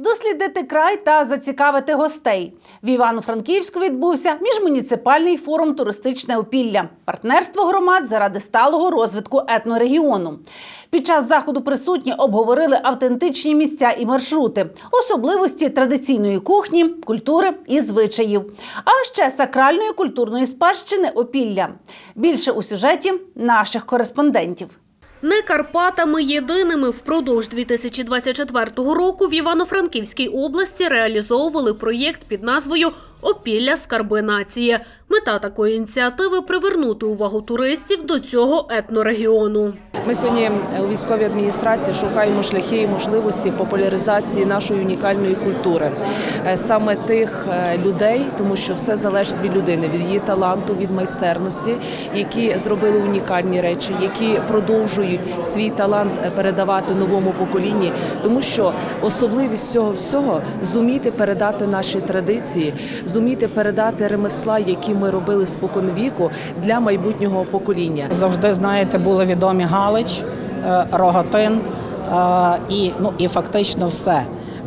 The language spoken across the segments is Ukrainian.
Дослідити край та зацікавити гостей. В Івано-Франківську відбувся міжмуніципальний форум Туристичне опілля партнерство громад заради сталого розвитку етнорегіону. Під час заходу присутні обговорили автентичні місця і маршрути, особливості традиційної кухні, культури і звичаїв, а ще сакральної культурної спадщини опілля. Більше у сюжеті наших кореспондентів. Не Карпатами єдиними впродовж 2024 року в Івано-Франківській області реалізовували проєкт під назвою Опілля скарби нації. Мета такої ініціативи привернути увагу туристів до цього етнорегіону. Ми сьогодні у військовій адміністрації шукаємо шляхи і можливості популяризації нашої унікальної культури, Е, саме тих е, людей, тому що все залежить від людини, від її таланту, від майстерності, які зробили унікальні речі, які продовжують свій талант е, передавати новому поколінні, тому що особливість цього всього зуміти передати наші традиції, зуміти передати ремесла, які ми робили споконвіку для майбутнього покоління. Завжди знаєте, були відомі Галич, е, Рогатин е, і ну і фактично все.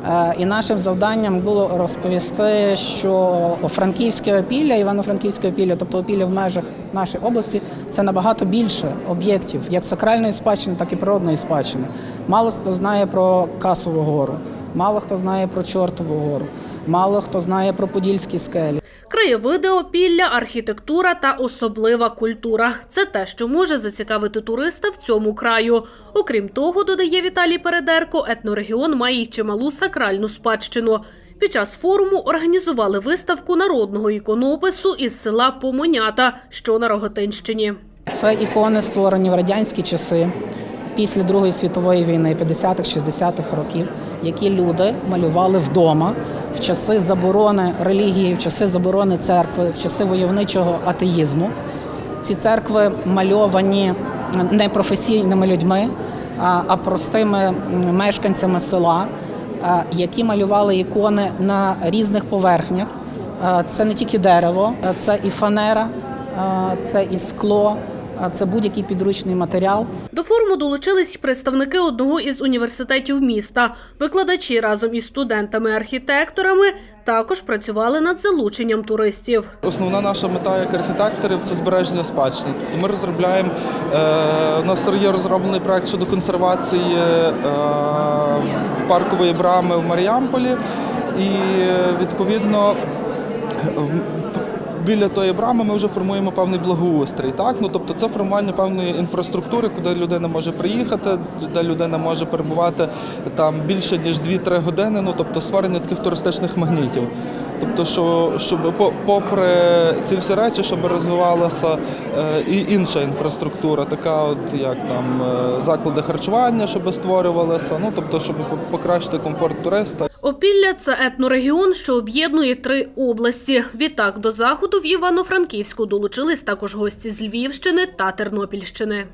Е, І нашим завданням було розповісти, що Франківське опілля, Івано-Франківське опілля, тобто опілля в межах нашої області, це набагато більше об'єктів, як сакральної спадщини, так і природної спадщини. Мало хто знає про Касову гору, мало хто знає про Чортову гору, мало хто знає про Подільські скелі. Краєвиди опілля, архітектура та особлива культура це те, що може зацікавити туриста в цьому краю. Окрім того, додає Віталій Передерко, етнорегіон має й чималу сакральну спадщину. Під час форуму організували виставку народного іконопису із села Помонята, що на Роготинщині. Це ікони, створені в радянські часи після Другої світової війни, 50-х, 60-х років, які люди малювали вдома часи заборони релігії, в часи заборони церкви, в часи войовничого атеїзму. Ці церкви мальовані не професійними людьми, а простими мешканцями села, які малювали ікони на різних поверхнях. Це не тільки дерево, це і фанера, це і скло, це будь-який підручний матеріал. До форуму долучились представники одного із університетів міста. Викладачі разом із студентами-архітекторами також працювали над залученням туристів. Основна наша мета як архітекторів це збереження спадщини. Ми розробляємо е, у нас є розроблений проект щодо консервації е, паркової брами в Маріамполі, і е, відповідно. Біля тої брами ми вже формуємо певний благоустрій. Так? Ну, тобто це формування певної інфраструктури, куди людина може приїхати, де людина може перебувати там більше ніж 2-3 години. Ну, тобто створення таких туристичних магнітів. Тобто, що, щоб по- попри ці всі речі, щоб розвивалася е, і інша інфраструктура, така от як там е, заклади харчування, щоб створювалися, ну тобто, щоб по- покращити комфорт туриста. Опілля це етнорегіон, що об'єднує три області. Відтак до заходу в Івано-Франківську долучились також гості з Львівщини та Тернопільщини.